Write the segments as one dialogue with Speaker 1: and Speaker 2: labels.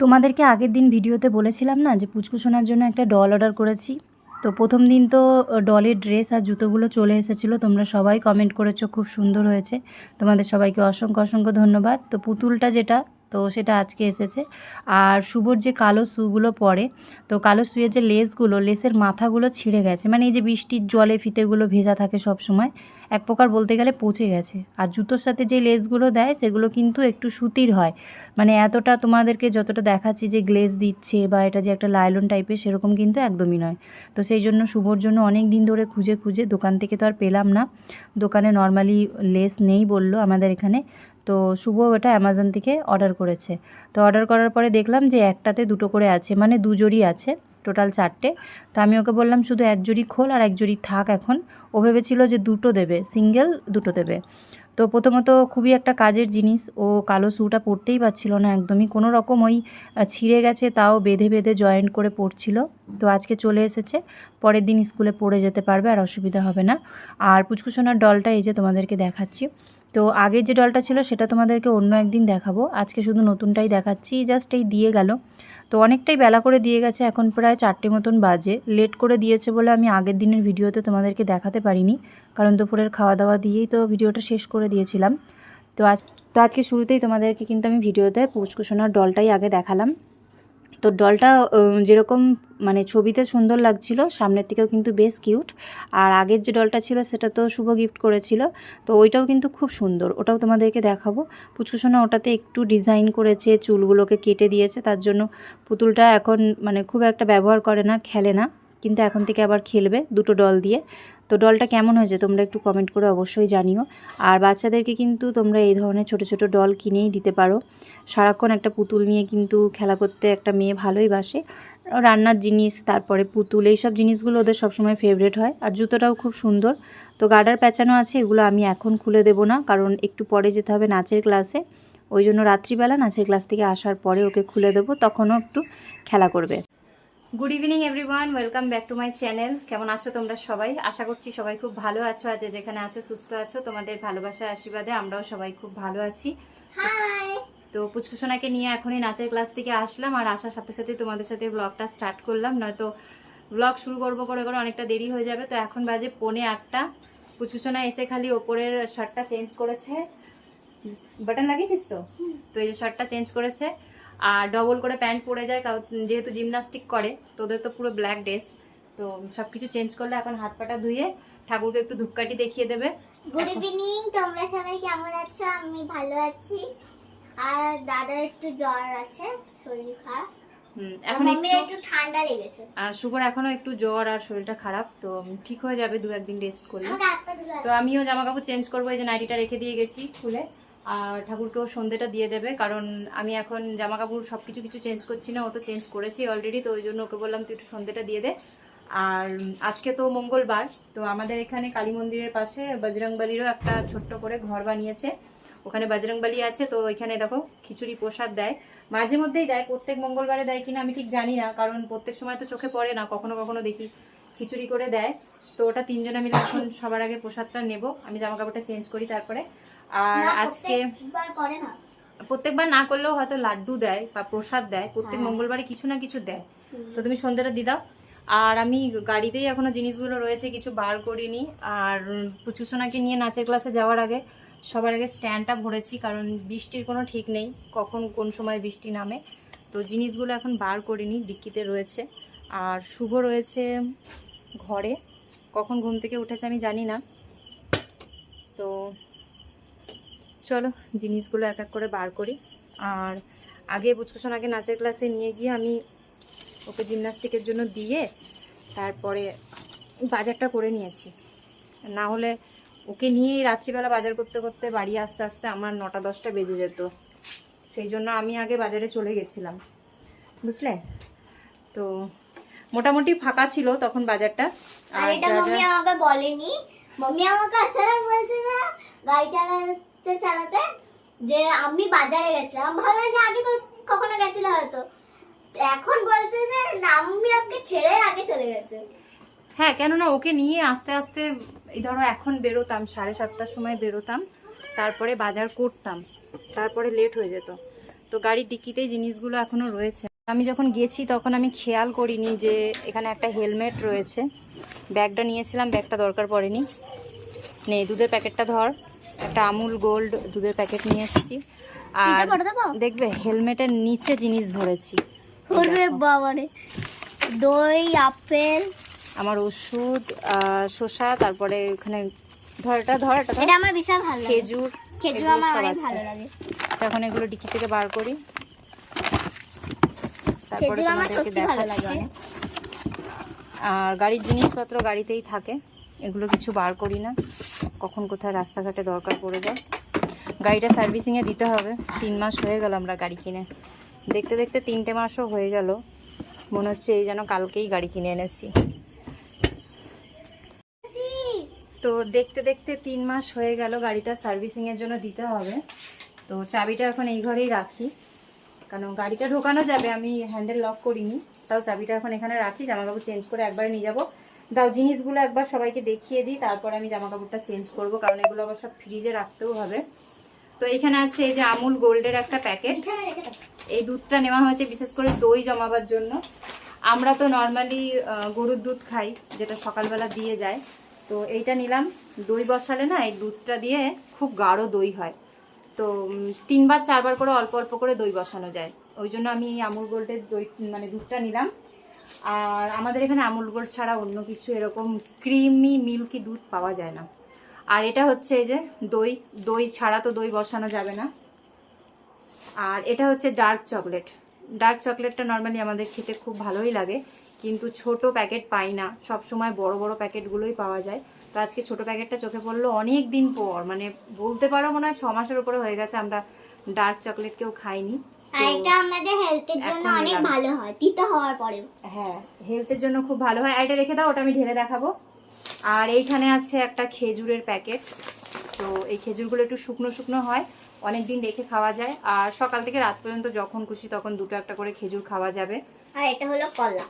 Speaker 1: তোমাদেরকে আগের দিন ভিডিওতে বলেছিলাম না যে পুচকুসোনার জন্য একটা ডল অর্ডার করেছি? তো প্রথম দিন তো ডলের ড্রেস আর জুতোগুলো চলে এসেছিল। তোমরা সবাই কমেন্ট করেছ, খুব সুন্দর হয়েছে। তোমাদের সবাইকে অসংখ্য অসংখ্য ধন্যবাদ। তো পুতুলটা যেটা তো সেটা আজকে এসেছে। আর শুভর যে কালো শুগুলো পরে, তো কালো শুয়ের যে লেসগুলো, লেসের মাথাগুলো ছিঁড়ে গেছে। মানে এই যে বৃষ্টির জলে ফিতেগুলো ভেজা থাকে সব সময় এক প্রকার বলতে গেলে পচে গেছে। আর জুতোর সাথে যে লেসগুলো দেয়, সেগুলো কিন্তু একটু সুতির হয়। মানে এতটা তোমাদেরকে যতটা দেখাচ্ছি যে গ্লেজ দিচ্ছে বা এটা যে একটা লাইলন টাইপের, সেরকম কিন্তু একদমই নয়। তো সেই জন্য শুভর জন্য অনেক দিন ধরে খুঁজে খুঁজে দোকান থেকে তো আর পেলাম না। দোকানে নর্মালি লেস নেই বলল আমাদের এখানে। তো শুভ ওটা অ্যামাজন থেকে অর্ডার করেছে। তো অর্ডার করার পরে দেখলাম যে একটাতে দুটো করে আছে মানে দু জোড়ি আছে টোটাল চারটে। তো আমি ওকে বললাম, শুধু এক জোড়ি খোল আর এক জোড়ি থাক এখন। ও ভেবেছিল যে দুটো দেবে সিঙ্গেল দুটো দেবে। তো প্রথমত খুবই একটা কাজের জিনিস, ও কালো শ্যুটা পরতেই পারছিল না একদমই। কোনো রকম ওই ছিঁড়ে গেছে, তাও বেঁধে বেঁধে জয়েন্ট করে পড়ছিল তো আজকে চলে এসেছে, পরের দিন স্কুলে পড়ে যেতে পারবে আর অসুবিধা হবে না। আর পুচকুসোনার ডলটা এই যে তোমাদেরকে দেখাচ্ছি। তো আগের যে ডলটা ছিল সেটা তোমাদেরকে অন্য একদিন দেখাবো। আজকে শুধু নতুনটাই দেখাচ্ছি জাস্ট এই দিয়ে গেল। তো অনেকটাই বেলা করে দিয়ে গেছে, এখন প্রায় চারটে মতন বাজে। লেট করে দিয়েছে বলে আমি আগের দিনের ভিডিওতে তোমাদেরকে দেখাতে পারিনি, কারণ দুপুরের খাওয়া দাওয়া দিয়েই তো ভিডিওটা শেষ করে দিয়েছিলাম। তো আজ, তো আজকে শুরুতেই তোমাদেরকে কিন্তু আমি ভিডিওতে পুচকুসোনার ডলটাই আগে দেখালাম। তো ডলটা যেরকম মানে ছবিতে সুন্দর লাগছিল, সামনের থেকেও কিন্তু বেশ কিউট আর আগের যে ডলটা ছিল, সেটা তো শুভ গিফট করেছিল। তো ওইটাও কিন্তু খুব সুন্দর, ওটাও তোমাদেরকে দেখাবো। পুচকুসোনা ওটাতে একটু ডিজাইন করেছে, চুলগুলোকে কেটে দিয়েছে, তার জন্য পুতুলটা এখন মানে খুব একটা ব্যবহার করে না, খেলে না। কিন্তু এখন থেকে আবার খেলবে দুটো ডল দিয়ে। তো ডলটা কেমন হয়েছে তোমরা একটু কমেন্ট করে অবশ্যই জানিও। আর বাচ্চাদেরকে কিন্তু তোমরা এই ধরনের ছোট ছোট ডল কিনেই দিতে পারো। সারাক্ষণ একটা পুতুল নিয়ে কিন্তু খেলা করতে একটা মেয়ে ভালোই বাসে। রান্নার জিনিস, তারপরে পুতুল, এইসব জিনিসগুলো ওদের সবসময় ফেভারেট হয়। আর জুতোটাও খুব সুন্দর। তো গার্ডার প্যাঁচানো আছে, এগুলো আমি এখন খুলে দেবো না, কারণ একটু পরে যেতে হবে নাচের ক্লাসে ওই জন্য রাত্রিবেলা নাচের ক্লাস থেকে আসার পরে ওকে খুলে দেবো, তখনও একটু খেলা করবে। Good evening everyone welcome back to my channel কেমন আছো তোমরা সবাই? আশা করছি সবাই খুব ভালো আছো। আজ যেখানে আছো সুস্থ আছো। তোমাদের ভালোবাসা আশীর্বাদে আমরাও সবাই খুব ভালো আছি। তো পুচকুসোনাকে নিয়ে এখনই নাচের ক্লাস থেকে আসলাম আর আসার সাথে সাথে তোমাদের সাথে ব্লগটা স্টার্ট করলাম। নয়তো ব্লগ শুরু করব করে করে অনেকটা দেরি হয়ে যাবে। তো এখন বাজে পৌনে আটটা। পুচকুসোনা এসে খালি ওপরের শার্টটা চেঞ্জ করেছে। বাটন লাগিয়েছিস তো? তো এই যে শার্টটা চেঞ্জ করেছে। আর ডবল করে প্যান্ট পরে যায় কারণ যেহেতু জিমনাস্টিক করে তোদের তো পুরো ব্ল্যাক ড্রেস তো সব কিছু চেঞ্জ করলে এখন হাত পাটা ধুয়ে ঠাকুরকে একটু ধূপকাঠি দেখিয়ে দেবে।
Speaker 2: গুড ইভিনিং তোমরা সবাই কেমন আছো? আমি ভালো আছি। আর দাদা একটু জ্বর আছে শরীর খারাপ।
Speaker 1: এখন একটু
Speaker 2: একটু ঠান্ডা লেগেছে।
Speaker 1: আর শুভর এখনও একটু জ্বর আর শরীরটা খারাপ তো ঠিক হয়ে যাবে দু একদিন রেস্ট করলে। তো আমিও জামা কাপড় চেঞ্জ করব এই যে নাইটিটা রেখে দিয়ে গেছি খুলে। আর ঠাকুরকেও সন্ধ্যেটা দিয়ে দেবে, কারণ আমি এখন জামা কাপড় সব কিছু কিছু চেঞ্জ করছি না, ও তো চেঞ্জ করেছি অলরেডি তো ওই জন্য ওকে বললাম তুই একটু সন্ধ্যেটা দিয়ে দে। আর আজকে তো মঙ্গলবার, তো আমাদের এখানে কালী মন্দিরের পাশে বজরংবলিরও একটা ছোট্ট করে ঘর বানিয়েছে। ওখানে বজরংবলি আছে, তো ওইখানে দেখো খিচুড়ি প্রসাদ দেয়। মাঝে মধ্যেই দেয়, প্রত্যেক মঙ্গলবারে দেয় কিনা আমি ঠিক জানি না, কারণ প্রত্যেক সময় তো চোখে পড়ে না, কখনো কখনো দেখি খিচুড়ি করে দেয়। তো ওটা তিনজনে মিলে এখন সবার আগে প্রসাদটা নেব, আমি জামা কাপড়টা চেঞ্জ করি তারপরে। আর আজকে
Speaker 2: প্রত্যেকবার না।
Speaker 1: করলেও হয়তো লাড্ডু দেয় বা প্রসাদ দেয় প্রত্যেক
Speaker 2: হ্যাঁ।
Speaker 1: মঙ্গলবারে কিছু না কিছু দেয়। তো তুমি সন্ধ্যাটা দিয়ে দাও। আর আমি গাড়িতেই এখনও জিনিসগুলো রয়েছে কিছু বার করিনি। আর পুচুসোনাকে নিয়ে নাচের ক্লাসে যাওয়ার আগে সবার আগে স্ট্যান্ডটা ভরেছি কারণ বৃষ্টির কোনো ঠিক নেই কখন কোন সময় বৃষ্টি নামে। তো জিনিসগুলো এখন বার করিনি ডিক্কিতে রয়েছে। আর শুভ রয়েছে ঘরে। কখন ঘুম থেকে উঠেছে আমি জানি না। তো চলো জিনিসগুলো এক এক করে বার করি। আর আগে পুচকুসোনাকে নাচের ক্লাসে নিয়ে গিয়ে আমি ওকে জিমনাস্টিকের জন্য দিয়ে তারপরে বাজারটা করে নিয়েছি। না হলে ওকে নিয়েই রাত্রিবেলা বাজার করতে করতে বাড়ি আসতে আসতে আমার নটা দশটা বেজে যেত। সেই জন্য আমি আগে বাজারে চলে গেছিলাম। বুঝলে? তো মোটামুটি ফাঁকা ছিল তখন বাজারটা।
Speaker 2: আর এটা আমাকে বলেনি। মাম্মি আমাকে আচানক বলছে যে গাড়ি চালাতে চালাতে, যে আমি বাজারে গেছিলাম ভাবলাম যে আগে তো কখনো গেছিল হয়তো। এখন বলছে যে, না মাম্মি আমাকে ছেড়ে আগে চলে গেছে।
Speaker 1: হ্যাঁ কেননা ওকে নিয়ে আস্তে আস্তে, এই ধরো এখন বেরোতাম, সাড়ে সাতটার সময় বেরোতাম, তারপরে বাজার করতাম, তারপরে লেট হয়ে যেত। তো গাড়ির ডিক্কিতেই জিনিসগুলো এখনও রয়েছে। আমি যখন গেছি, তখন আমি খেয়াল করিনি যে এখানে একটা হেলমেট রয়েছে। ব্যাগটা নিয়েছিলাম, ব্যাগটা দরকার পড়েনি। নে, দুধের প্যাকেটটা ধর। একটা আমুল গোল্ড দুধের প্যাকেট নিয়ে এসেছি। আর? দেখবে হেলমেটের নিচে জিনিস ভরেছি।
Speaker 2: বাবারে। দই আপেল।
Speaker 1: আমার ওষুধ শসা তারপরে ওখানে ধর এটা ধর এটা
Speaker 2: আমার বিশাল ভালো
Speaker 1: খেজুর
Speaker 2: খেজুর আমার অনেক ভালো লাগে।
Speaker 1: এখন এগুলো ডিকি থেকে বার করি। তারপরে
Speaker 2: খেজুর আমার
Speaker 1: তোমাদেরকে
Speaker 2: সত্যি ভালো লাগে
Speaker 1: দেখাচ্ছি। আর গাড়ির জিনিসপত্র গাড়িতেই থাকে। এগুলো কিছু বার করি না। কখন কোথায় রাস্তাঘাটে দরকার পড়ে যায়। গাড়িটা সার্ভিসিংয়ে দিতে হবে। তিন মাস হয়ে গেল আমরা গাড়ি কিনে। দেখতে দেখতে তিনটে মাসও হয়ে গেল। মনে হচ্ছে এই যেন কালকেই গাড়ি কিনে এনেছি। তো দেখতে দেখতে তিন মাস হয়ে গেল গাড়িটা সার্ভিসিংয়ের জন্য দিতে হবে। তো চাবিটা এখন এই ঘরেই রাখি। কারণ গাড়িটা ঢোকানো যাবে, আমি হ্যান্ডেল লক করিনি। তাও চাবিটা এখন এখানে রাখি। জামা কাপড় চেঞ্জ করে একবারে নিয়ে যাব। দাও, জিনিসগুলো একবার সবাইকে দেখিয়ে দিই, তারপর আমি জামা কাপড়টা চেঞ্জ করব, কারণ এগুলো আবার সব ফ্রিজে রাখতেও হবে। তো এখানে আছে এই যে আমুল গোল্ডের একটা প্যাকেট। এই দুধটা নেওয়া হয়েছে বিশেষ করে দই জমাবার জন্য। আমরা তো নর্মালি গরুর দুধ খাই, যেটা সকালবেলা দিয়ে যায়। তো এইটা নিলাম, দই বসালে না, এই দুধটা দিয়ে খুব গাঢ় দই হয়। তো তিনবার, চারবার করে অল্প অল্প করে দই বসানো যায়। ওই জন্য আমি এই আমুল গোল্ডের দই মানে দুধটা নিলাম। আর আমাদের এখানে আমুল গোল্ড ছাড়া অন্য কিছু এরকম ক্রিমি মিল্কি দুধ পাওয়া যায় না। আর এটা হচ্ছে এই যে দই দই ছাড়া তো দই বসানো যাবে না। আর এটা হচ্ছে ডার্ক চকলেট ডার্ক চকলেটটা নর্মালি আমাদের খেতে খুব ভালোই লাগে, কিন্তু ছোট প্যাকেট পাই না। সব সময় বড় বড় প্যাকেটগুলোই পাওয়া যায়। তো আজকে ছোট প্যাকেটটা চোখে পড়ল অনেক দিন পর। মানে বলতে পারো মনে হয় ছ মাসের উপরে হয়ে গেছে, আমরা ডার্ক চকলেট কেউ খাইনি।
Speaker 2: আর এটা আমাদের হেলথের জন্য অনেক ভালো হয় তিতো হওয়ার পরেও।
Speaker 1: হ্যাঁ হেলথের জন্য খুব ভালো হয়। এটা রেখে দাও ওটা আমি ঢেলে দেখাবো। আর এইখানে আছে একটা খেজুরের প্যাকেট। তো এই খেজুরগুলো একটু শুকনো শুকনো হয় অনেক দিন রেখে খাওয়া যায়। আর সকাল থেকে রাত পর্যন্ত যখন খুশি তখন দুটো একটা করে খেজুর খাওয়া যাবে।
Speaker 2: আর এটা হলো কলা।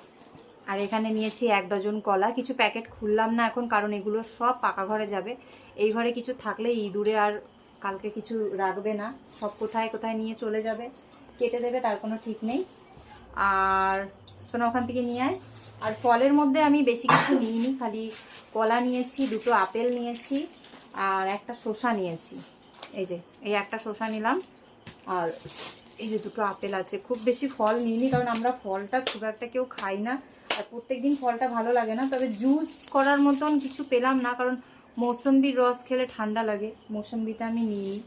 Speaker 1: আর এখানে নিয়েছি এক ডজন কলা। কিছু প্যাকেট খুললাম না এখন কারণ এগুলো সব পাকা ঘরে যাবে। এই ঘরে কিছু থাকলে ইঁদুরে আর কালকে কিছু রাখবে না। সব কোথায় কোথায় নিয়ে চলে যাবে। কেটে দেবে, তার কোনো ঠিক নেই। আর শোনো ওখান থেকে নিয়ে আয়। আর ফলের মধ্যে আমি বেশি কিছু নিইনি, খালি কলা নিয়েছি, দুটো আপেল নিয়েছি, আর একটা শসা নিয়েছি। এই যে, এই একটা শসা নিলাম। আর এই যে দুটো আপেল আছে, খুব বেশি ফল নিইনি, কারণ আমরা ফলটা খুব একটা কেউ খাই না। আর প্রত্যেকদিন ফলটা ভালো লাগে না, তবে জুস করার মতন কিছু পেলাম না, কারণ মৌসম্বির রস খেলে ঠান্ডা লাগে। মৌসম্বিটা আমি নিইনি।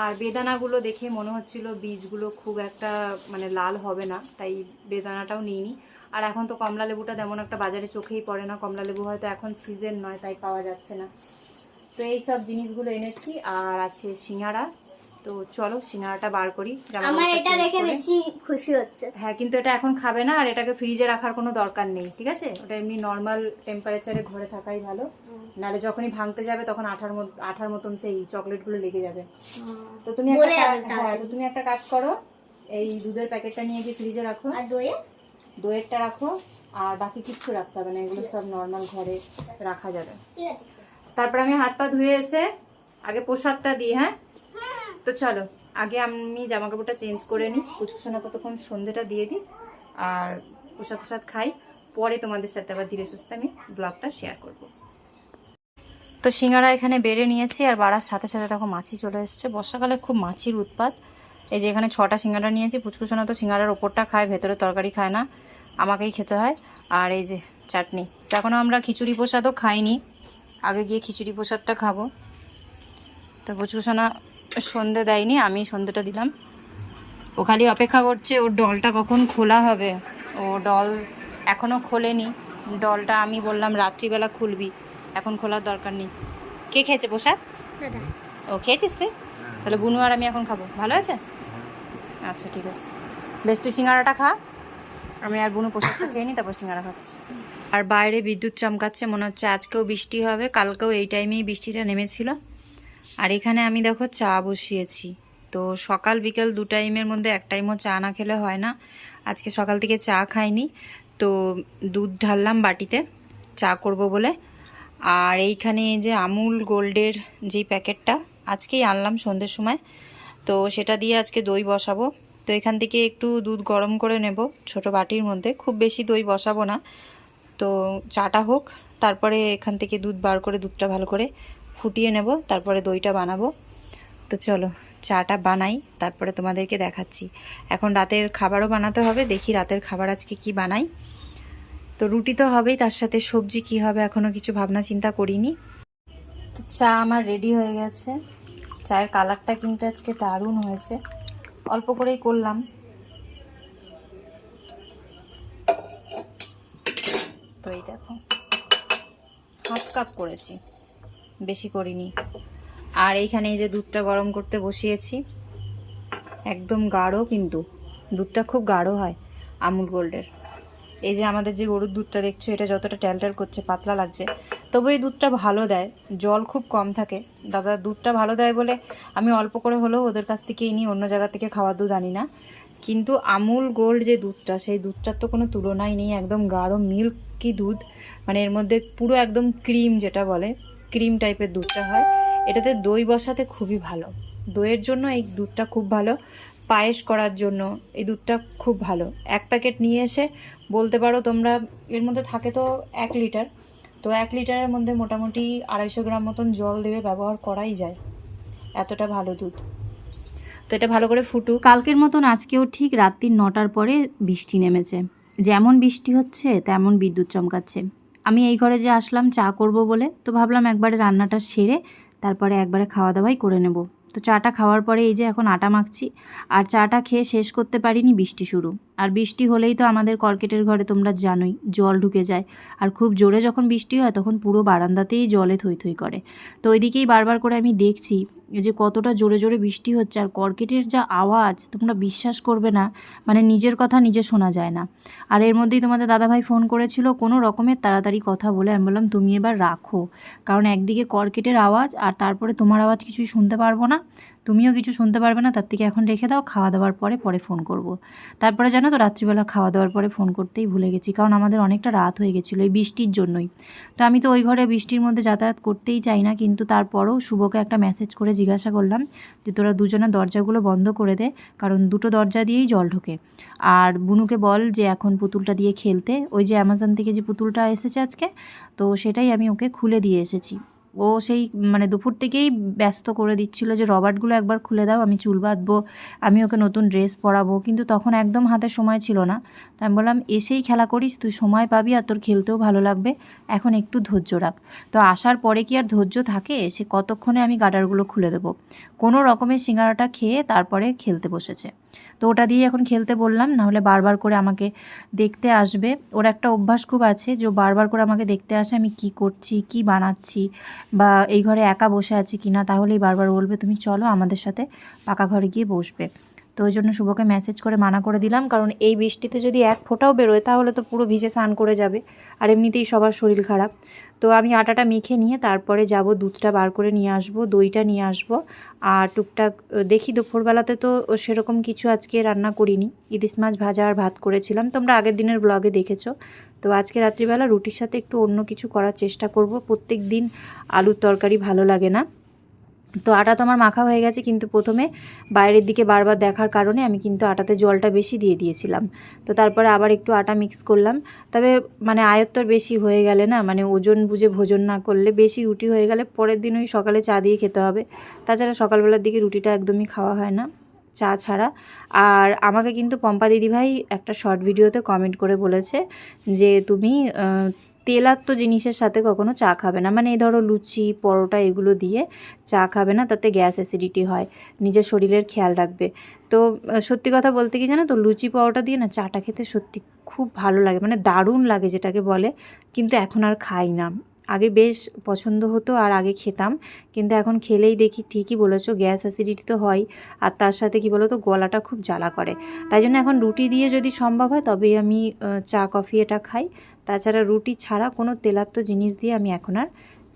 Speaker 1: আর বেদানাগুলো দেখে মনে হচ্ছিল বীজগুলো খুব একটা মানে লাল হবে না, তাই বেদানাটাও নিইনি। আর এখন তো কমলা লেবুটা তেমন একটা বাজারে চোখেই পড়ে না, কমলা লেবু হয়তো এখন সিজন নয়, তাই পাওয়া যাচ্ছে না। তো এই সব জিনিসগুলো এনেছি, আর আছে সিঙ্গারা তো চলো সিঙ্গারাটা বার করি
Speaker 2: আমার এটা দেখে বেশি খুশি হচ্ছে।
Speaker 1: হ্যাঁ কিন্তু এটা এখন খাবে না আর এটাকে ফ্রিজে রাখার কোনো দরকার নেই ঠিক আছে? ওটা এমনি নর্মাল টেম্পারেচারে ঘরে থাকাই ভালো। নাহলে যখনই ভাঙতে যাবে তখন আঠার আঠার মতন সেই চকলেটগুলো লেগে যাবে। তো তুমি একটা কাজ- হ্যাঁ তো তুমি একটা কাজ করো এই দুধের প্যাকেটটা নিয়ে গিয়ে ফ্রিজে রাখো।
Speaker 2: আর দইয়ে?
Speaker 1: দইয়েরটা রাখো আর বাকি কিচ্ছু রাখতে হবে না এগুলো সব নর্মাল ঘরে রাখা যাবে।
Speaker 2: ঠিক আছে।
Speaker 1: তারপর আমি হাত পা ধুয়ে এসে আগে প্রসাদটা দিই হ্যাঁ? তো চলো, আগে আমি জামা কাপড়টা চেঞ্জ করে নিই। কুচকুচনা ততক্ষণ সন্ধ্যেটা দিয়ে দিই আর প্রসাদ প্রসাদ খাই। পরে তোমাদের সাথে আবার ধীরে সুস্থে আমি ব্লগটা শেয়ার করব। তো সিঙ্গারা এখানে বেড়ে নিয়েছি আর বাড়ার সাথে সাথে তখন মাছি চলে এসছে। বর্ষাকালে খুব মাছির উৎপাত। এই যে এখানে ছটা সিঙ্গারা নিয়েছি পুচকুচনা তো সিঙ্গারার ওপরটা খায়, ভেতরে তরকারি খায় না, আমাকেই খেতে হয়। আর এই যে চাটনি। এখনও আমরা খিচুড়ি প্রসাদও খাইনি। আগে গিয়ে খিচুড়ি প্রসাদটা খাব। তো পুচকুসোনা সন্ধে দেয়নি আমি সন্ধেটা দিলাম। ও খালি অপেক্ষা করছে ওর ডলটা কখন খোলা হবে। ও ডল এখনও খোলেনি। ডলটা আমি বললাম রাত্রিবেলা খুলবি। এখন খোলার দরকার নেই। কে খেয়েছে প্রসাদ? ও খেয়েছিস তুই? তাহলে বুনু আর আমি এখন খাব। ভালো আছে? আচ্ছা ঠিক আছে। বেশ তুই সিঙ্গারাটা খা। আমি আর বুনু প্রসাদটা খেয়ে নিই তারপর সিঙ্গারা খাচ্ছি। আর বাইরে বিদ্যুৎ চমকাচ্ছে মনে হচ্ছে আজকেও বৃষ্টি হবে কালকেও এই টাইমেই বৃষ্টিটা নেমেছিল। আর এখানে আমি দেখো চা বসিয়েছি। তো সকাল বিকেল দু টাইমের মধ্যে এক টাইমও চা না খেলে হয় না। আজকে সকাল থেকে চা খাইনি। তো দুধ ঢাললাম বাটিতে, চা করব বলে। আর এইখানে এই যে আমুল গোল্ডের যেই প্যাকেটটা, আজকেই আনলাম সন্ধ্যের সময়। তো সেটা দিয়ে আজকে দই বসাবো। তো এখান থেকে একটু দুধ গরম করে নেব ছোট বাটির মধ্যে। খুব বেশি দই বসাবো না। তো চাটা হোক, তারপরে এখান থেকে দুধ বার করে, দুধটা ভালো করে ফুটিয়ে নেব, তারপরে দইটা বানাবো। তো চলো, চাটা বানাই, তারপরে তোমাদেরকে দেখাচ্ছি। এখন রাতের খাবারও বানাতে হবে, দেখি রাতের খাবার আজকে কি বানাই। তো রুটি তো হবেই, তার সাথে সবজি কি হবে এখনও কিছু ভাবনা চিন্তা করিনি। তো চা আমার রেডি হয়ে গেছে। চায়ের কালারটা কিন্তু আজকে দারুণ হয়েছে। অল্প করেই করলাম। তো এই দেখো, হাফ কাপ করেছি। বেশি করিনি। আর এইখানে এই যে দুধটা গরম করতে বসিয়েছি, একদম গাঢ় কিন্তু, দুধটা খুব গাঢ় হয় আমুল গোল্ডের। এই যে আমাদের যে গরুর দুধটা দেখছ, এটা যতটা ট্যালট্যাল করছে, পাতলা লাগছে, তবু এই দুধটা ভালো দেয়, জল খুব কম থাকে। দাদা, দুধটা ভালো দেয় বলে আমি অল্প করে হলেও ওদের কাছ থেকেই নিই, অন্য জায়গা থেকে খাওয়ার দুধ আনি না। কিন্তু আমুল গোল্ড যে দুধটা, সেই দুধটার তো কোনো তুলনাই নেই, একদম গাঢ়, মিল্কি দুধ মানে এর মধ্যে পুরো একদম ক্রিম যেটা বলে ক্রিম টাইপের দুধটা হয়। এটাতে দই বসাতে খুবই ভালো। দইয়ের জন্য এই দুধটা খুব ভালো। পায়েস করার জন্য এই দুধটা খুব ভালো। এক প্যাকেট নিয়ে এসে বলতে পারো তোমরা, এর মধ্যে থাকে তো এক লিটার। তো এক লিটারের মধ্যে মোটামুটি আড়াইশো গ্রাম মতন জল দেবে, ব্যবহার করাই যায়। এতটা ভালো দুধ। তো এটা ভালো করে ফুটুক। কালকের মতন আজকেও ঠিক রাত্রির নটার পরে বৃষ্টি নেমেছে। যেমন বৃষ্টি হচ্ছে, তেমন বিদ্যুৎ চমকাচ্ছে। আমি এই ঘরে যে আসলাম চা করব বলে, তো ভাবলাম একবারে রান্নাটা সেরে তারপরে একবারে খাওয়া দাওয়াই করে নেব। তো চাটা খাওয়ার পরে এই যে এখন আটা মাখছি, আর চাটা খেয়ে শেষ করতে পারিনি বৃষ্টি শুরু। আর বৃষ্টি হলেই তো আমাদের কর্কেটের ঘরে তোমরা জানোই, জল ঢুকে যায়। আর খুব জোরে যখন বৃষ্টি হয়, তখন পুরো বারান্দাতেই জলে থই থই করে। তো ওইদিকেই বারবার করে আমি দেখছি যে কতটা জোরে জোরে বৃষ্টি হচ্ছে। আর কর্কেটের যা আওয়াজ, তোমরা বিশ্বাস করবে না মানে নিজের কথা নিজে শোনা যায় না। আর এর মধ্যেই তোমাদের দাদাভাই ফোন করেছিল কোনো রকমের তাড়াতাড়ি কথা বলে। আমি বললাম, তুমি এবার রাখো। কারণ একদিকে কর্কেটের আওয়াজ, আর তারপরে তোমার আওয়াজ কিছুই শুনতে পারব না। তুমিও কিছু শুনতে পারবে না, তার থেকে এখন রেখে দাও, খাওয়া দাওয়ার পরে পরে ফোন করব। তারপরে জানো তো, রাত্রিবেলা খাওয়া দাওয়ার পরে ফোন করতেই ভুলে গেছি, কারণ আমাদের অনেকটা রাত হয়ে গেছিল এই বৃষ্টির জন্যই। তো আমি তো ওই ঘরে বৃষ্টির মধ্যে যাতায়াত করতেই চাই না, কিন্তু তারপরও শুভকে একটা মেসেজ করে জিজ্ঞাসা করলাম যে, তোরা দুজনের দরজাগুলো বন্ধ করে দে, কারণ দুটো দরজা দিয়েই জল ঢোকে। আর বুনুকে বল যে, এখন পুতুলটা দিয়ে খেলতে। ওই যে অ্যামাজন থেকে যে পুতুলটা এসেছে আজকে, তো সেটাই আমি ওকে খুলে দিয়ে এসেছি। ও সেই মানে দুপুর থেকেই ব্যস্ত করে দিচ্ছিল যে, রবার্টগুলো একবার খুলে দাও, আমি চুল বাঁধবো, আমি ওকে নতুন ড্রেস পরাবো। কিন্তু তখন একদম হাতে সময় ছিল না। তাই আমি বললাম, এসেই খেলা করিস, তুই সময় পাবি আর তোর খেলতেও ভালো লাগবে। এখন একটু ধৈর্য রাখ। তো আসার পরে কি আর ধৈর্য থাকে, সে কতক্ষণে আমি গাডারগুলো খুলে দেবো। কোনো রকমের সিঙ্গারাটা খেয়ে তারপরে খেলতে বসেছে। তো ওটা দিয়ে এখন খেলতে বললাম, নাহলে বারবার করে আমাকে দেখতে আসবে। ওর একটা অভ্যাস খুব আছে যে বারবার করে আমাকে দেখতে আসে, আমি কি করছি, কি বানাচ্ছি, বা এই ঘরে একা বসে আছি কি না, তাহলেই বারবার বলবে, তুমি চলো আমাদের সাথে পাকা ঘরে গিয়ে বসবে। তো ওই জন্য শুভকে মেসেজ করে মানা করে দিলাম, কারণ এই বৃষ্টিতে যদি এক ফোঁটাও বেরোয়, তাহলে তো পুরো ভিজে স্নান করে যাবে। আর এমনিতেই সবার শরীর খারাপ। তো আমি আটাটা মেখে নিয়ে তারপরে যাব, দুধটা বার করে নিয়ে আসব, দইটা নিয়ে আসব। আর টুকটাক দেখি দুপুরবেলাতে তো সেরকম কিছু আজকে রান্না করিনি। ইলিশ মাছ ভাজা আর ভাত করেছিলাম। তোমরা আগের দিনের ব্লগে দেখেছ। তো আজকে রাত্রিবেলা রুটির সাথে একটু অন্য কিছু করার চেষ্টা করব। প্রত্যেক দিন আলুর তরকারি ভালো লাগে না। তো আটা তো আমার মাখা হয়ে গেছে, কিন্তু প্রথমে বাইরের দিকে বারবার দেখার কারণে আমি কিন্তু আটাতে জলটা বেশি দিয়ে দিয়েছিলাম। তো তারপরে আবার একটু আটা মিক্স করলাম। তবে মানে আয়ত্তর বেশি হয়ে গেলে না মানে ওজন বুঝে ভোজন না করলে বেশি রুটি হয়ে গেলে পরের দিন ওই সকালে চা দিয়ে খেতে হবে। তাছাড়া সকালবেলার দিকে রুটিটা একদমই খাওয়া হয় না, চা ছাড়া। আর আমাকে কিন্তু পম্পা দিদিভাই একটা শর্ট ভিডিওতে কমেন্ট করে বলেছে যে, তুমি তেলাক্ত জিনিসের সাথে কখনো চা খাবে না। মানে এই ধরো লুচি, পরোটা এগুলো দিয়ে চা খাবে না, তাতে গ্যাস অ্যাসিডিটি হয়, নিজের শরীরের খেয়াল রাখবে। তো সত্যি কথা বলতে কি জানো তো, লুচি, পরোটা দিয়ে না চাটা খেতে সত্যি খুব ভালো লাগে। মানে দারুণ লাগে যেটাকে বলে, কিন্তু এখন আর খাই না। আগে বেশ পছন্দ হতো আর আগে খেতাম, কিন্তু এখন খেলেই দেখি ঠিকই বলেছ, গ্যাস অ্যাসিডিটি তো হয়, আর তার সাথে কি বলো তো গলাটা খুব জ্বালা করে। তাই জন্য এখন রুটি দিয়ে যদি সম্ভব হয়, তবেই আমি চা, কফি এটা খাই। তাছাড়া রুটি ছাড়া কোনো তেলাত্ম জিনিস দিয়ে আমি এখন আর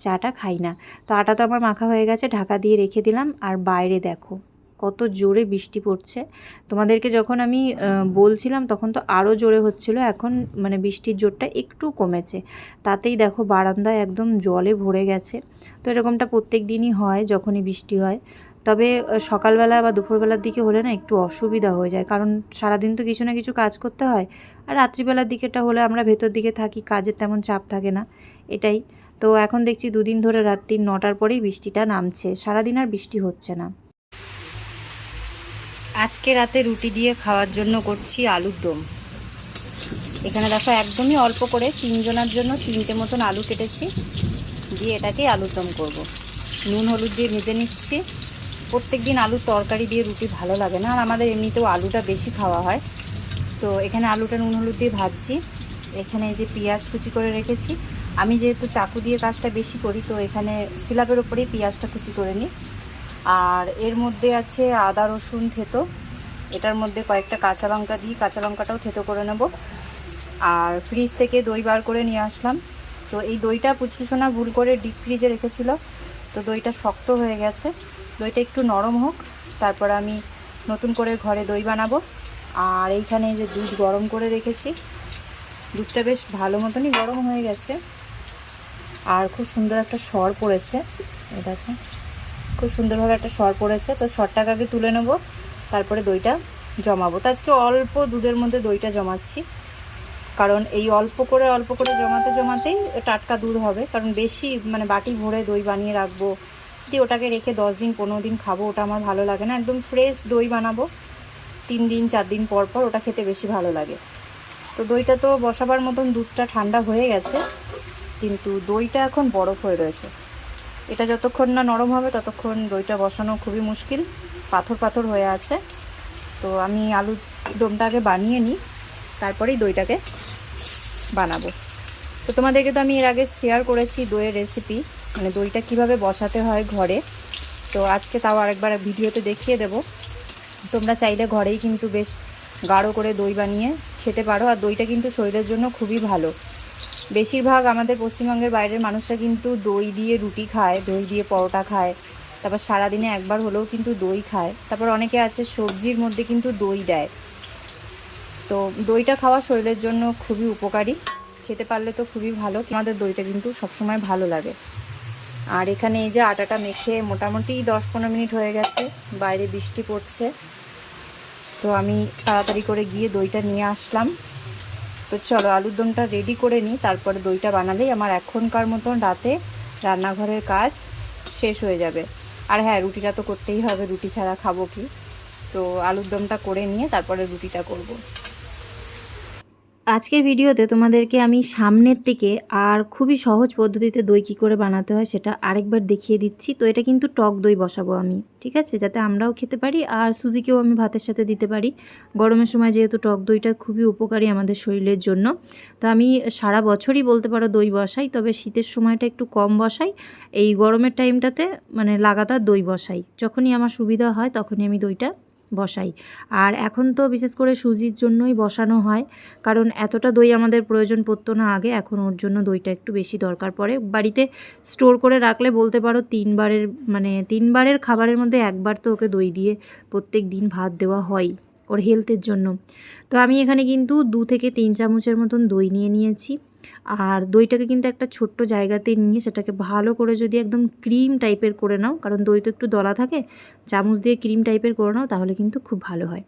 Speaker 1: চাটা খাই না। তো আটা তো আমার মাখা হয়ে গেছে, ঢাকা দিয়ে রেখে দিলাম। আর বাইরে দেখো, কত জোরে বৃষ্টি পড়ছে। তোমাদেরকে যখন আমি বলছিলাম তখন তো আরও জোরে হচ্ছিল, এখন মানে বৃষ্টির জোরটা একটু কমেছে। তাতেই দেখো বারান্দায় একদম জলে ভরে গেছে। তো এরকমটা প্রত্যেক দিনই হয়, যখনই বৃষ্টি হয়। তবে সকালবেলা বা দুপুরবেলার দিকে হলে না একটু অসুবিধা হয়ে যায়। কারণ সারাদিন তো কিছু না কিছু কাজ করতে হয়। আর রাত্রিবেলার দিকেটা হলে আমরা ভেতর দিকে থাকি, কাজের তেমন চাপ থাকে না। এটাই। তো এখন দেখছি দুদিন ধরে রাত্রি নটার পরেই বৃষ্টিটা নামছে। সারাদিন আর বৃষ্টি হচ্ছে না। আজকে রাতে রুটি দিয়ে খাওয়ার জন্য করছি আলুর দম। এখানে দেখো একদমই অল্প করে তিনজনের জন্য তিনটে মতন আলু কেটেছি। দিয়ে এটাকে আলুর দম করব। নুন, হলুদ দিয়ে ভেজে নিচ্ছি। প্রত্যেক দিন আলুর তরকারি দিয়ে রুটি ভালো লাগে না। আর আমাদের এমনিতেও আলুটা বেশি খাওয়া হয়। তো এখানে আলুটা নুন, হলুদ দিয়ে ভাজছি। এখানে যে পেঁয়াজ কুচি করে রেখেছি। আমি যেহেতু চাকু দিয়ে কাজটা বেশি করি, তো এখানে সিলাবের ওপরেই পেঁয়াজটা কুচি করে নিই। আর এর মধ্যে আছে আদা, রসুন, থেতো। এটার মধ্যে কয়েকটা কাঁচা লঙ্কা দিই। কাঁচা লঙ্কাটাও থেতো করে নেব। আর ফ্রিজ থেকে দই বার করে নিয়ে আসলাম। তো এই দইটা পুচকুসোনা ভুল করে ডিপ ফ্রিজে রেখেছিল। তো দইটা শক্ত হয়ে গেছে। দইটা একটু নরম হোক, তারপর আমি নতুন করে ঘরে দই বানাবো। আর এইখানে যে দুধ গরম করে রেখেছি, দুধটা বেশ ভালো মতনই গরম হয়ে গেছে। আর খুব সুন্দর একটা সর পড়েছে দেখো। খুব সুন্দরভাবে একটা সর পড়েছে, তো সরটাকে আগে তুলে নেব, তারপরে দইটা জমাবো। তো আজকে অল্প দুধের মধ্যে দইটা জমাচ্ছি, কারণ এই অল্প করে অল্প করে জমাতে, জমাতেই টাটকা দুধ হবে, কারণ বেশি মানে বাটি ভরে দই বানিয়ে রাখব দিয়ে ওটাকে রেখে দশ দিন, পনেরো দিন খাব, ওটা আমার ভালো লাগে না। একদম ফ্রেশ দই বানাবো। তিন দিন, চার দিন পর পর ওটা খেতে বেশি ভালো লাগে। তো দইটা তো বসাবার মতন দুধটা ঠান্ডা হয়ে গেছে, কিন্তু দইটা এখন বরফ হয়ে রয়েছে। এটা যতক্ষণ না নরম হবে, ততক্ষণ দইটা বসানো খুবই মুশকিল। পাথর পাথর হয়ে আছে। তো আমি আলু দমটা আগে বানিয়ে নিই, তারপরেই দইটাকে বানাবো। তো তোমাদেরকে তো আমি এর আগে শেয়ার করেছি দইয়ের রেসিপি মানে দইটা কীভাবে বসাতে হয় ঘরে। তো আজকে তাও আরেকবার ভিডিওতে দেখিয়ে দেব। তোমরা চাইলে ঘরেই কিন্তু বেশ গাঢ় করে দই বানিয়ে খেতে পারো, আর দইটা কিন্তু শরীরের জন্য খুবই ভালো। বেশিরভাগ আমাদের পশ্চিমবঙ্গের বাইরের মানুষরা কিন্তু দই দিয়ে রুটি খায়, দই দিয়ে পরোটা খায়। তারপর সারাদিনে একবার হলেও কিন্তু দই খায়। তারপর অনেকে আছে সবজির মধ্যে কিন্তু দই দেয়। তো দইটা খাওয়া শরীরের জন্য খুবই উপকারী। খেতে পারলে তো খুবই ভালো। আমাদের দইটা কিন্তু সবসময় ভালো লাগে। আর এখানে এই যে আটাটা মেখে মোটামুটি দশ পনেরো মিনিট হয়ে গেছে, বাইরে বৃষ্টি পড়ছে। তো আমি তাড়াতাড়ি করে গিয়ে দইটা নিয়ে আসলাম। তো চলো, আলুর দমটা রেডি করে নিই, তারপরে দইটা বানালেই আমার এখনকার মতন রাতে রান্নাঘরের কাজ শেষ হয়ে যাবে। আর হ্যাঁ রুটিটা তো করতেই হবে, রুটি ছাড়া খাব কি? তো আলুর দমটা করে নিয়ে তারপরে রুটিটা করব। আজকের ভিডিওতে তোমাদেরকে আমি সামনের থেকে আর খুবই সহজ পদ্ধতিতে দই কী করে বানাতে হয় সেটা আরেকবার দেখিয়ে দিচ্ছি। তো এটা কিন্তু টক দই বসাবো আমি, ঠিক আছে? যাতে আমরাও খেতে পারি আর সুজিকেও আমি ভাতের সাথে দিতে পারি। গরমের সময় যেহেতু টক দইটা খুবই উপকারী আমাদের শরীরের জন্য। তো আমি সারা বছরই বলতে পারো দই বসাই, তবে শীতের সময়টা একটু কম বসাই। এই গরমের টাইমটাতে মানে লাগাতার দই বসাই। যখনই আমার সুবিধা হয় তখনই আমি দইটা বসাই। আর এখন তো বিশেষ করে সুজির জন্যই বসানো হয়, কারণ এতটা দই আমাদের প্রয়োজন পড়তো না আগে, এখন ওর জন্য দইটা একটু বেশি দরকার পড়ে। বাড়িতে স্টোর করে রাখলে বলতে পারো তিনবারের মানে তিনবারের খাবারের মধ্যে একবার তো ওকে দই দিয়ে প্রত্যেক দিন ভাত দেওয়া হয় ওর হেলথের জন্য। তো আমি এখানে কিন্তু দু থেকে তিন চামচের মতন দই নিয়ে নিয়েছি। আর দইটাকে কিন্তু একটা ছোট্ট জায়গাতে নিয়ে সেটাকে ভালো করে যদি একদম ক্রিম টাইপের করে নাও, কারণ দই তো একটু দলা থাকে, চামচ দিয়ে ক্রিম টাইপের করে নাও তাহলে কিন্তু খুব ভালো হয়।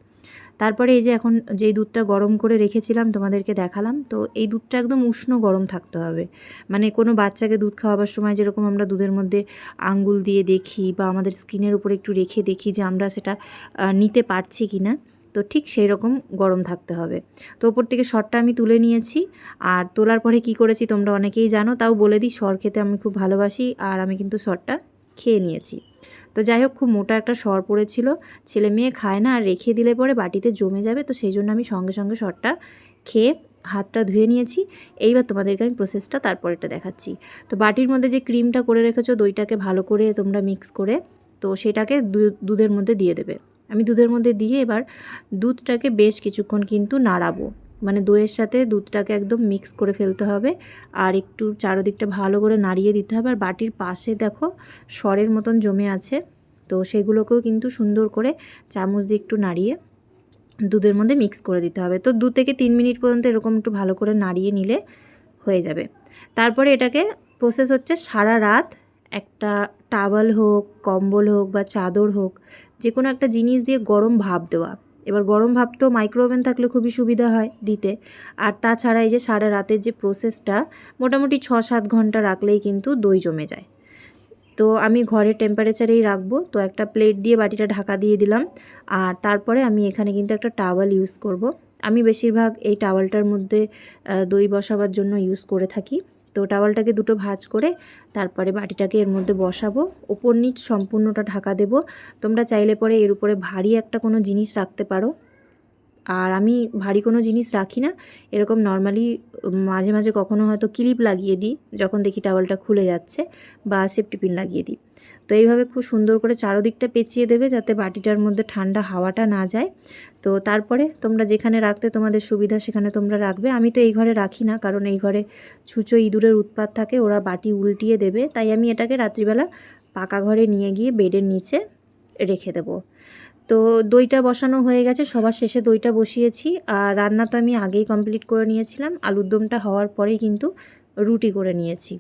Speaker 1: তারপরে এই যে এখন যেই দুধটা গরম করে রেখেছিলাম তোমাদেরকে দেখালাম, তো এই দুধটা একদম উষ্ণ গরম থাকতে হবে। মানে কোনো বাচ্চাকে দুধ খাওয়াবার সময় যেরকম আমরা দুধের মধ্যে আঙ্গুল দিয়ে দেখি বা আমাদের স্কিনের উপর একটু রেখে দেখি যে আমরা সেটা নিতে পারছি কি না তো ঠিক সেই রকম গরম থাকতে হবে। তো ওপর থেকে সরটা আমি তুলে নিয়েছি। আর তোলার পরে কি করেছি তোমরা অনেকেই জানো, তাও বলে দিই সর খেতে আমি খুব ভালোবাসি আর আমি কিন্তু সরটা খেয়ে নিয়েছি। তো যাই হোক, খুব মোটা একটা সর পড়েছিল। ছেলে মেয়ে খায় না আর রেখে দিলে পরে বাটিতে জমে যাবে, তো সেই জন্য আমি সঙ্গে সঙ্গে সরটা খেয়ে হাতটা ধুয়ে নিয়েছি। এইবার তোমাদেরকে আমি প্রসেসটা তারপরেটা দেখাচ্ছি। তো বাটির মধ্যে যে ক্রিমটা করে রেখেছো দইটাকে ভালো করে তোমরা মিক্স করে, তো সেটাকে দুধের মধ্যে দিয়ে দেবে। আমি দুধের মধ্যে দিয়ে এবার দুধটাকে বেশ কিছুক্ষণ কিন্তু নাড়াবো। মানে দইয়ের সাথে দুধটাকে একদম মিক্স করে ফেলতে হবে আর একটু চারোদিকটা ভালো করে নাড়িয়ে দিতে হবে। আর বাটির পাশে দেখো সরের মতন জমে আছে, তো সেগুলোকেও কিন্তু সুন্দর করে চামচ দিয়ে একটু নাড়িয়ে দুধের মধ্যে মিক্স করে দিতে হবে। তো দু থেকে তিন মিনিট পর্যন্ত এরকম একটু ভালো করে নাড়িয়ে নিলে হয়ে যাবে। তারপরে এটাকে প্রসেস হচ্ছে সারা রাত একটা টাওয়াল হোক, কম্বল হোক বা চাদর হোক যে কোনো একটা জিনিস দিয়ে গরম ভাপ দেওয়া। এবার গরম ভাব তো মাইক্রোওভেন থাকলে খুবই সুবিধা হয় দিতে। আর তাছাড়া এই যে সারা রাতের যে প্রসেসটা মোটামুটি ছ সাত ঘণ্টা রাখলেই কিন্তু দই জমে যায়। তো আমি ঘরের টেম্পারেচারেই রাখব। তো একটা প্লেট দিয়ে বাটিটা ঢাকা দিয়ে দিলাম। আর তারপরে আমি এখানে কিন্তু একটা টাওয়াল ইউজ করব। আমি বেশিরভাগ এই টাওয়ালটার মধ্যে দই বসাবার জন্য ইউজ করে থাকি। তো টাওয়ালটাকে দুটো ভাঁজ করে তারপরে বাটিটাকে এর মধ্যে বসাবো। ওপর নিচ সম্পূর্ণটা ঢাকা দেব। তোমরা চাইলে পরে এর উপরে ভারী একটা কোনো জিনিস রাখতে পারো। আর আমি ভারী কোনো জিনিস রাখি না। এরকম নর্মালি মাঝে মাঝে কখনো হয়তো ক্লিপ লাগিয়ে দিই, যখন দেখি টাওয়ালটা খুলে যাচ্ছে বা সেফটি পিন লাগিয়ে দিই। তো এইভাবে খুব সুন্দর করে চারোদিকটা পেঁচিয়ে দেবে যাতে বাটিটার মধ্যে ঠান্ডা হাওয়াটা না যায়। তো তারপরে তোমরা যেখানে রাখতে তোমাদের সুবিধা সেখানে তোমরা রাখবে। আমি তো এই ঘরে রাখি না, কারণ এই ঘরে ছুঁচো ইঁদুরের উৎপাত থাকে, ওরা বাটি উল্টিয়ে দেবে। তাই আমি এটাকে রাত্রিবেলা পাকা ঘরে নিয়ে গিয়ে বেডের নিচে রেখে দেবো। তো দইটা বসানো হয়ে গেছে, সবার শেষে দইটা বসিয়েছি। আর রান্না তো আমি আগেই কমপ্লিট করে নিয়েছিলাম। আলুর দমটা হওয়ার পরেই কিন্তু রুটি করে নিয়েছি।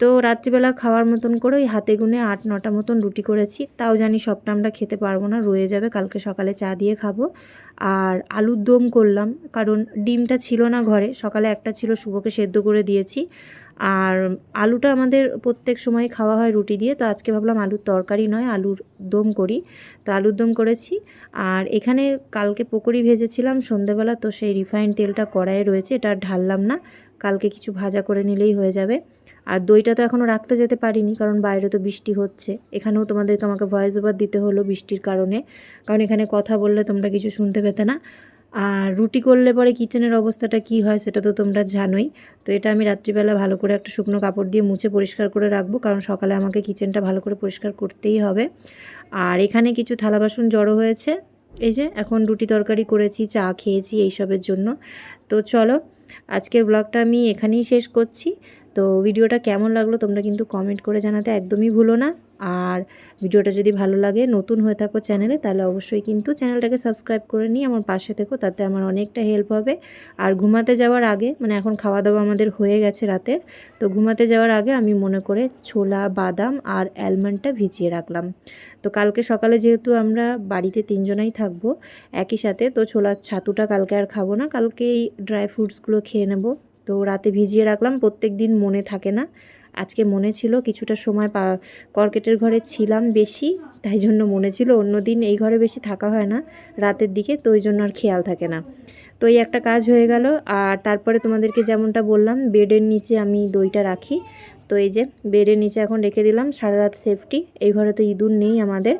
Speaker 1: তো রাত্রিবেলা খাওয়ার মতন করে ওই হাতে গুনে আট, নটা মতন রুটি করেছি। তাও জানি সবটা আমরা খেতে পারব না, রয়ে যাবে, কালকে সকালে চা দিয়ে খাব। আর আলুর দম করলাম, কারণ ডিমটা ছিল না ঘরে, সকালে একটা ছিল, শুভকে সেদ্ধ করে দিয়েছি। আর আলুটা আমাদের প্রত্যেক সময় খাওয়া হয় রুটি দিয়ে, তো আজকে ভাবলাম আলুর তরকারি নয়, আলুর দম করি। তো আলুর দম করেছি। আর এখানে কালকে পকোড়ি ভেজেছিলাম সন্ধেবেলা, তো সেই রিফাইন্ড তেলটা কড়াইয়ে রয়েছে, এটা ঢাললাম না। কালকে কিছু ভাজা করে নিলেই হয়ে যাবে। আর দইটা তো এখনও রাখতে যেতে পারিনি, কারণ বাইরে তো বৃষ্টি হচ্ছে। এখানেও তোমাদেরকে আমাকে ভয়েস ওভার দিতে হলো বৃষ্টির কারণে, কারণ এখানে কথা বললে তোমরা কিছু শুনতে পেতে না। আর রুটি করলে পরে কিচেনের অবস্থাটা কি হয় সেটা তো তোমরা জানোই। তো এটা আমি রাত্রিবেলা ভালো করে একটা শুকনো কাপড় দিয়ে মুছে পরিষ্কার করে রাখব, কারণ সকালে আমাকে কিচেনটা ভালো করে পরিষ্কার করতেই হবে। আর এখানে কিছু থালা বাসন জড়ো হয়েছে, এই যে এখন রুটি তরকারি করেছি, চা খেয়েছি এইসবের জন্য। তো চলো আজকের ব্লগটা আমি এখানেই শেষ করছি। তো ভিডিওটা কেমন লাগল তোমরা কিন্তু কমেন্ট করে জানাতে একদমই ভুলো না। আর ভিডিওটা যদি ভালো লাগে, নতুন হয়ে থাকো চ্যানেলে তাহলে অবশ্যই কিন্তু চ্যানেলটাকে সাবস্ক্রাইব করে নিই আমার পাশে থেকো, তাতে আমার অনেকটা হেল্প হবে। আর ঘুমাতে যাওয়ার আগে মানে এখন খাওয়া দাওয়া আমাদের হয়ে গেছে রাতের, তো ঘুমাতে যাওয়ার আগে আমি মনে করে ছোলা, বাদাম আর অ্যালমন্ডটা ভিজিয়ে রাখলাম। তো কালকে সকালে যেহেতু আমরা বাড়িতে তিনজনাই থাকব, একই সাথে তো ছোলার ছাতুটা কালকে আর খাব না কালকে এই ড্রাই ফ্রুটসগুলো খেয়ে নেব। তো রাতে ভিজিয়ে রাখলাম প্রত্যেক দিন মনে থাকে না। আজকে মনে ছিল কিছুটা সময় পা কর্কেটের ঘরে ছিলাম বেশি, তাই জন্য মনে ছিল অন্য দিন এই ঘরে বেশি থাকা হয় না, রাতের দিকে, তো ওই জন্য আর খেয়াল থাকে না। তো এই একটা কাজ হয়ে গেল, আর তারপরে তোমাদেরকে যেমনটা বললাম, বেডের নিচে আমি দইটা রাখি। তো এই যে, বেডের নিচে এখন রেখে দিলাম, সারা রাত সেফটি, এই ঘরে তো ইঁদুর নেই আমাদের,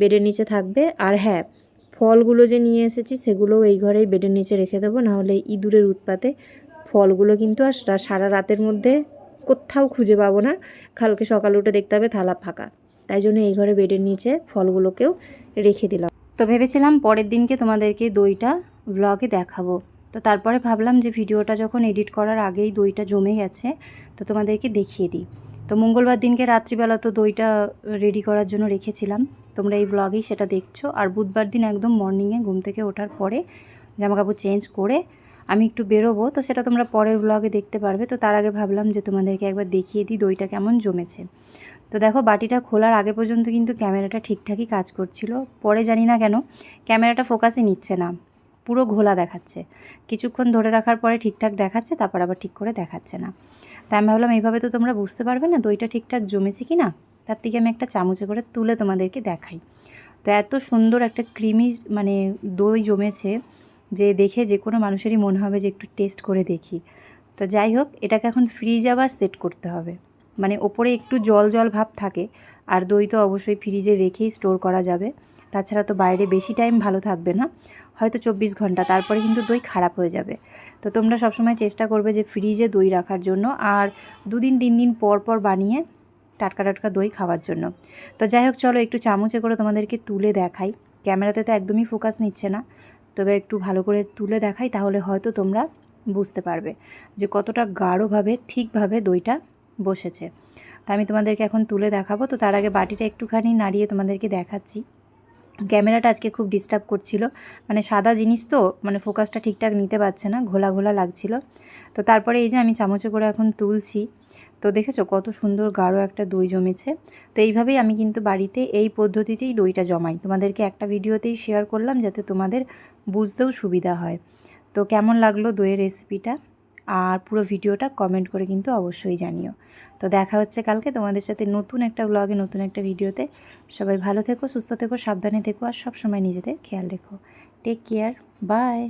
Speaker 1: বেডের নিচে থাকবে। আর হ্যাঁ ফলগুলো যে নিয়ে এসেছি, সেগুলোও এই ঘরেই বেডের নিচে রেখে দেবো, নাহলে ইঁদুরের উৎপাতে ফলগুলো কিন্তু আর সারা রাতের মধ্যে কোথাও খুঁজে পাবো না। কালকে সকালে উঠে দেখতে হবে থালা ফাঁকা। তাই জন্য এই ঘরে বেডের নিচে ফলগুলোকেও রেখে দিলাম। তো ভেবেছিলাম পরের দিনকে তোমাদেরকে দইটা ব্লগে দেখাবো। তো তারপরে ভাবলাম যে ভিডিওটা যখন এডিট করার আগেই দইটা জমে গেছে, তো তোমাদেরকে দেখিয়ে দিই। তো মঙ্গলবার দিনকে রাত্রিবেলা তো দইটা রেডি করার জন্য রেখেছিলাম। তোমরা এই ব্লগেই সেটা দেখছ। আর বুধবার দিন একদম মর্নিংয়ে ঘুম থেকে ওঠার পরে জামাকাপড় চেঞ্জ করে আমি একটু বেরোবো, তো সেটা তোমরা পরের ব্লগে দেখতে পারবে। তো তার আগে ভাবলাম যে তোমাদেরকে একবার দেখিয়ে দিই দইটা কেমন জমেছে। তো দেখো, বাটিটা খোলার আগে পর্যন্ত কিন্তু ক্যামেরাটা ঠিকঠাকই কাজ করছিল। পরে জানি না কেন, ক্যামেরাটা ফোকাসই নিচ্ছে না। পুরো ঘোলা দেখাচ্ছে। কিছুক্ষণ ধরে রাখার পরে ঠিকঠাক দেখাচ্ছে, তারপর আবার ঠিক করে দেখাচ্ছে না। তাই আমি ভাবলাম, এইভাবে তো তোমরা বুঝতে পারবে না দইটা ঠিকঠাক জমেছে কি না তার থেকে আমি একটা চামচে করে তুলে তোমাদেরকে দেখাই। তো এত সুন্দর একটা ক্রিমি মানে দই জমেছে। যে দেখে যে কোনো মানুষেরই মনে হবে যে একটু টেস্ট করে দেখি। তো যাই হোক, এটাকে এখন ফ্রিজ আবার সেট করতে হবে। মানে ওপরে একটু জল জল ভাব থাকে, আর দই তো অবশ্যই ফ্রিজে রেখেই স্টোর করা যাবে। তাছাড়া তো বাইরে বেশি টাইম ভালো থাকবে না। হয়তো চব্বিশ ঘণ্টা, তারপরে কিন্তু দই খারাপ হয়ে যাবে। তো তোমরা সবসময় চেষ্টা করবে যে ফ্রিজে দই রাখার জন্য, আর দুদিন, তিন দিন পর পর বানিয়ে টাটকা টাটকা দই খাওয়ার জন্য। তো যাই হোক, চলো একটু চামচে করে তোমাদেরকে তুলে দেখাই। ক্যামেরাতে তো একদমই ফোকাস নিচ্ছে না। তবে একটু ভালো করে তুলে দেখাই, তাহলে হয়তো তোমরা বুঝতে পারবে যে কতটা গাঢ়ভাবে, ঠিকভাবে দইটা বসেছে। তা আমি তোমাদেরকে এখন তুলে দেখাবো। তো তার আগে বাটিটা একটুখানি নাড়িয়ে তোমাদেরকে দেখাচ্ছি। ক্যামেরাটা আজকে খুব ডিস্টার্ব করছিল। মানে সাদা জিনিস তো মানে ফোকাসটা ঠিকঠাক নিতে পারছে না, ঘোলা ঘোলা লাগছিল। তো তারপরে এই যে আমি চামচে করে এখন তুলছি। তো দেখেছ কত সুন্দর গাঢ় একটা দই জমেছে। তো এইভাবেই আমি কিন্তু বাড়িতে এই পদ্ধতিতেই দইটা জমাই। তোমাদেরকে একটা ভিডিওতেই শেয়ার করলাম যাতে তোমাদের বুঝতেও সুবিধা হয়। তো কেমন লাগল দইয়ের রেসিপিটা আর পুরো ভিডিওটা কমেন্ট করে কিন্তু অবশ্যই জানিও। তো দেখা হচ্ছে কালকে তোমাদের সাথে নতুন একটা ব্লগে নতুন একটা ভিডিওতে। সবাই ভালো থেকো, সুস্থ থেকো, সাবধানে থেকো, আর সবসময় নিজেদের খেয়াল রেখো। Take care bye